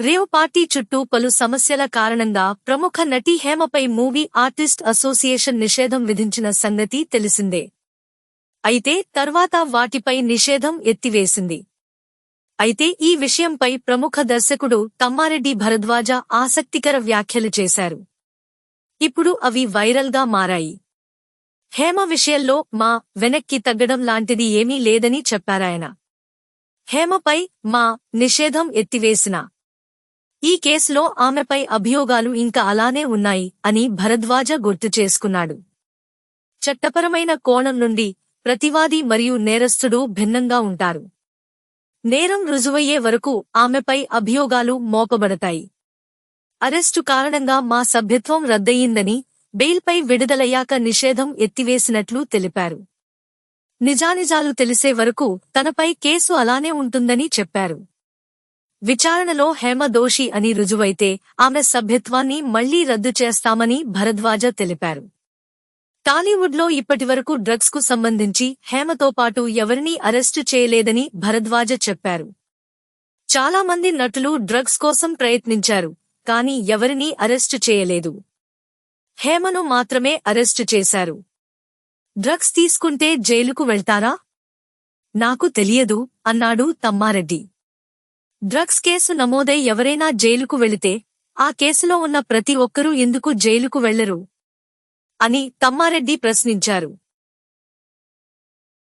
Rave party చుట్టూ పలు సమస్యల కారణంగా ప్రముఖ నటి హేమపై మూవీ ఆర్టిస్ట్ అసోసియేషన్ నిషేధం విధించిన సంగతి తెలిసిందే. అయితే తర్వాత వాటిపై నిషేధం ఎత్తివేసింది. అయితే ఈ విషయంపై ప్రముఖ దర్శకుడు తమ్మారెడ్డి భరద్వాజ ఆసక్తికర వ్యాఖ్యలు చేశారు. ఇప్పుడు అవి వైరల్గా మారాయి. హేమ విషయంలో మా వెనక్కి తగ్గడం లాంటిది ఏమీ లేదని చెప్పారాయన. హేమపై మా నిషేధం ఎత్తివేసినా ఈ కేసులో ఆమెపై అభియోగాలు ఇంకా అలానే ఉన్నాయి అని భరద్వాజ గుర్తు చేసుకున్నాడు. చట్టపరమైన కోణం నుండి ప్రతివాది మరియు నేరస్తుడు భిన్నంగా ఉంటారు. నేరం రుజువయ్యే వరకు ఆమెపై అభియోగాలు మోపబడతాయి. అరెస్టు కారణంగా మా సభ్యత్వం రద్దయిందని బెయిల్పై విడుదలయ్యాక నిషేధం ఎత్తివేసినట్లు తెలిపారు. నిజానిజాలు తెలిసే వరకు తనపై కేసు అలానే ఉంటుందని చెప్పారు. విచారణలో హేమ దోషి అని రుజువైతే ఆమె సభ్యత్వాన్ని మళ్ళీ రద్దు చేస్తామని భరద్వాజ తెలిపారు. టాలీవుడ్లో ఇప్పటివరకు డ్రగ్స్కు సంబంధించి హేమతో పాటు ఎవరినీ అరెస్టు చేయలేదని భరద్వాజ చెప్పారు. చాలామంది నటులు డ్రగ్స్ కోసం ప్రయత్నించారు కానీ ఎవరినీ అరెస్టు చేయలేదు. హేమను మాత్రమే అరెస్టు చేశారు. డ్రగ్స్ తీసుకుంటే జైలుకు వెళ్తారా? నాకు తెలియదు అన్నాడు తమ్మారెడ్డి. డ్రగ్స్ కేసు నమోదై ఎవరైనా జైలుకు వెళితే ఆ కేసులో ఉన్న ప్రతి ఒక్కరూ ఎందుకు జైలుకు వెళ్ళరు? అని తమ్మారెడ్డి ప్రశ్నించారు.